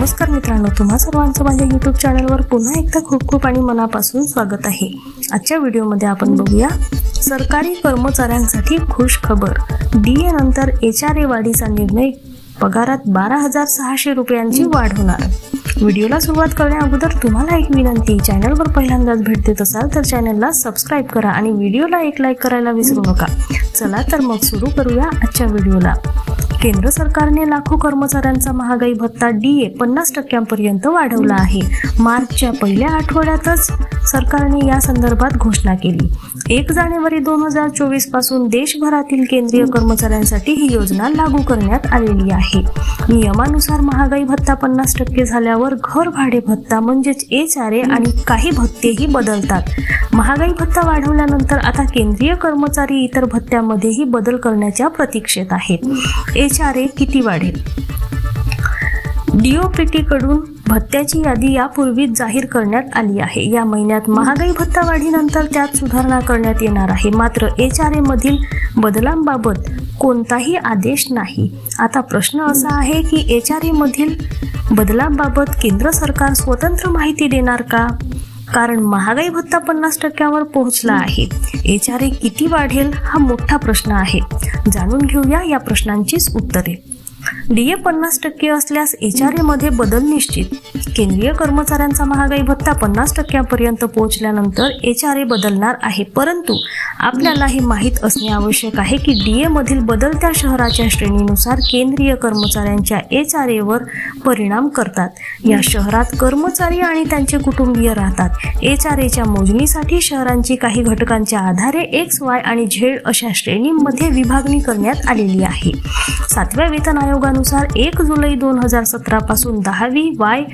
नमस्कार मित्रांनो तुम्हा सर्वांचं माझ्या यूट्यूब चॅनलवर पुन्हा एकदा खूप खूप आणि मनापासून स्वागत आहे. आजच्या व्हिडिओमध्ये आपण बघूया सरकारी कर्मचाऱ्यांसाठी खुश खबर. डी ए नंतर एच आर ए वाढीचा निर्णय. पगारात बारा हजार सहाशे रुपयांची वाढ होणार. व्हिडिओला सुरुवात करण्या अगोदर तुम्हाला एक विनंती चॅनलवर पहिल्यांदाच भेट देत असाल तर चॅनलला सबस्क्राईब करा आणि व्हिडिओला एक लाईक करायला विसरू नका. चला तर मग सुरू करूया आजच्या व्हिडिओला. केंद्र सरकारने लाखो कर्मचाऱ्यांचा महागाई भत्ता डी ए पन्नास टक्क्यांपर्यंत वाढवला आहे. मार्चच्या पहिल्या आठवड्यातच सरकारने या संदर्भात घोषणा केली. एक जानेवारी दोन हजार चोवीसपासून देशभरातील केंद्रीय कर्मचाऱ्यांसाठी ही योजना लागू करण्यात आलेली आहे. नियमानुसार महागाई भत्ता पन्नास टक्के झाल्यावर घर भाडे भत्ता म्हणजेच एच आर ए आणि काही भत्तेही बदलतात. महागाई भत्ता वाढवल्यानंतर आता केंद्रीय कर्मचारी इतर भत्त्यामध्येही बदल करण्याच्या प्रतीक्षेत आहेत. एच आर ए किती वाढेल? डीओपीटीकडून भत्त्याची यादी यापूर्वीच जाहीर करण्यात आली आहे. या महिन्यात महागाई भत्ता वाढीनंतर त्यात सुधारणा करण्यात येणार आहे. मात्र एच आर एमधील बदलांबाबत कोणताही आदेश नाही. आता प्रश्न असा आहे की एच आर एमधील बदलांबाबत केंद्र सरकार स्वतंत्र माहिती देणार का? कारण महागाई भत्ता पन्नास टक्क्यावर पोहोचला आहे. एच आर ए किती वाढेल हा मोठा प्रश्न आहे. जाणून घेऊया या प्रश्नांचीच उत्तरे. डीए पन्नास टक्के असल्यास एच आरमध्ये बदल निश्चित. केंद्रीय कर्मचाऱ्यांचा महागाई भत्ता पन्नास टक्क्यांपर्यंत पोहोचल्यानंतर एच आर ए बदलणार आहे. परंतु आपल्याला हे माहीत असणे आवश्यक आहे की डीए मधील बदलत्या शहराच्या श्रेणीनुसार केंद्रीय कर्मचाऱ्यांच्या एच आर एवर परिणाम करतात. या शहरात कर्मचारी आणि त्यांचे कुटुंबीय राहतात. एच आर एच्या मोजणीसाठी शहरांची काही घटकांच्या आधारे एक्स वाय आणि झेड अशा श्रेणींमध्ये विभागणी करण्यात आलेली आहे. सातव्या वेतन आयोगानुसार एक जुलै दोन हजार सतरा पासून दहावी वाय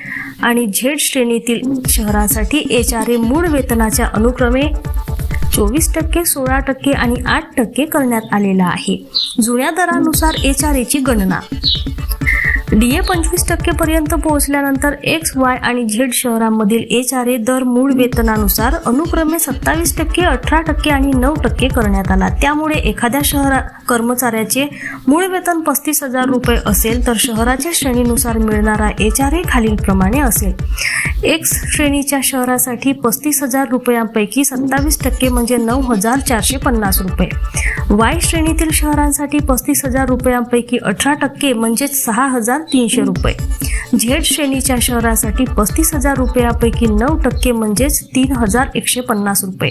आणि झेड श्रेणीतील शहरासाठी एच आर ए मूळ वेतनाच्या अनुक्रमे चोवीस टक्के सोळा टक्के आणि आठ टक्के करण्यात आलेला आहे. जुन्या दरानुसार एच आर एची गणना. डीए पंचवीस टक्केपर्यंत पोहोचल्यानंतर एक्स वाय आणि झेड शहरांमधील एच आर ए दर मूळ वेतनानुसार अनुक्रमे सत्तावीस टक्के अठरा टक्के आणि नऊ टक्के करण्यात आला. त्यामुळे एखाद्या शहरा कर्मचाऱ्याचे मूळ वेतन पस्तीस हजार रुपये असेल तर शहराच्या श्रेणीनुसार मिळणारा एच आर ए खालीलप्रमाणे असेल. एक्स श्रेणीच्या शहरासाठी पस्तीस हजार रुपयांपैकी सत्तावीस टक्के म्हणजे नऊ हजार चारशे पन्नास रुपये. वाय श्रेणीतील शहरांसाठी पस्तीस हजार रुपयांपैकी अठरा टक्के म्हणजेच सहा हजार तीनशे रुपये. झेड श्रेणीच्या शहरासाठी पस्तीस हजार रुपयापैकी नऊ टक्के म्हणजेच तीन हजार एकशे पन्नास रुपये.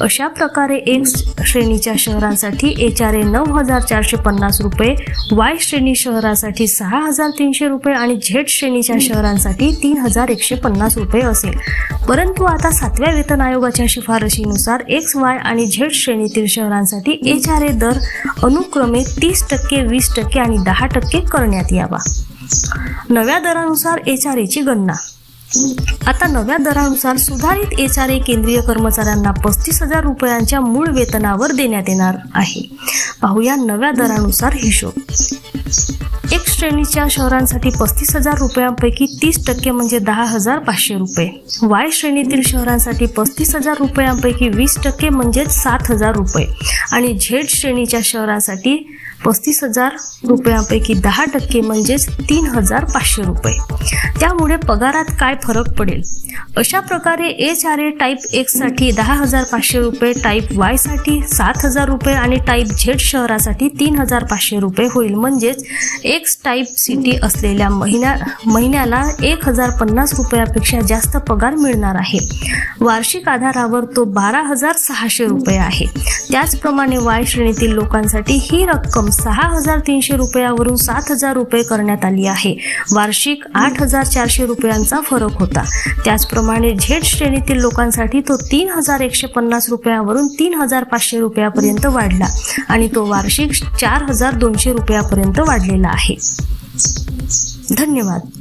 अशा प्रकारे एक्स श्रेणीच्या शहरांसाठी एच आर ए नऊ हजार चारशे पन्नास रुपये वाय श्रेणी शहरासाठी सहा हजार तीनशे रुपये आणि झेड श्रेणीच्या शहरांसाठी तीन हजार एकशे पन्नास रुपये असेल. परंतु आता सातव्या वेतन आयोगाच्या शिफारशीनुसार एक्स वाय आणि झेड श्रेणीतील शहरांसाठी एच आर ए दर अनुक्रमे तीस टक्के वीस टक्के आणि दहा टक्के करण्यात यावा. नव्या दरानुसार एच आर एची गणना. आता नव्या दरानुसार सुधारित एच आर ए केंद्रीय कर्मचाऱ्यांना पस्तीस हजार रुपयांच्या मूळ वेतनावर देण्यात येणार आहे. पाहूया नव्या दरानुसार हिशोब. श्रेणीच्या शहरांसाठी पस्तीस हजार रुपयांपैकी तीस टक्के म्हणजे दहा हजार पाचशे रुपये. वाय श्रेणीतील शहरांसाठी पस्तीस हजार रुपयांपैकी वीस टक्के म्हणजेच सात हजार रुपये. आणि झेड श्रेणीच्या शहरासाठी पस्तीस हजार रुपयांपैकी दहा टक्के म्हणजेच तीन हजार पाचशे रुपये. त्यामुळे पगारात काय फरक पडेल? अशा प्रकारे एच आर ए टाईप एक्ससाठी दहा हजार पाचशे रुपये टाईप वायसाठी सात हजार रुपये आणि टाईप झेड शहरासाठी तीन हजार पाचशे रुपये होईल. म्हणजेच एक्स टाईप सिटी असलेल्या महिन्या महिन्याला एक हजार पन्नास रुपयापेक्षा जास्त पगार मिळणार आहे. वार्षिक आधारावर तो बारा हजार सहाशे रुपये आहे. त्याचप्रमाणे वाय श्रेणीतील लोकांसाठी ही रक्कम सहा हजार तीनशे रुपयावरून सात हजार रुपये करण्यात आली आहे. वार्षिक आठ हजार चारशे रुपयांचा फरक होता. त्याचप्रमाणे झेड श्रेणीतील लोकांसाठी तो तीन हजार एकशे पन्नास रुपयावरून तीन हजार पाचशे रुपयापर्यंत वाढला आणि तो वार्षिक चार हजार दोनशे रुपयापर्यंत वाढलेला आहे. धन्यवाद.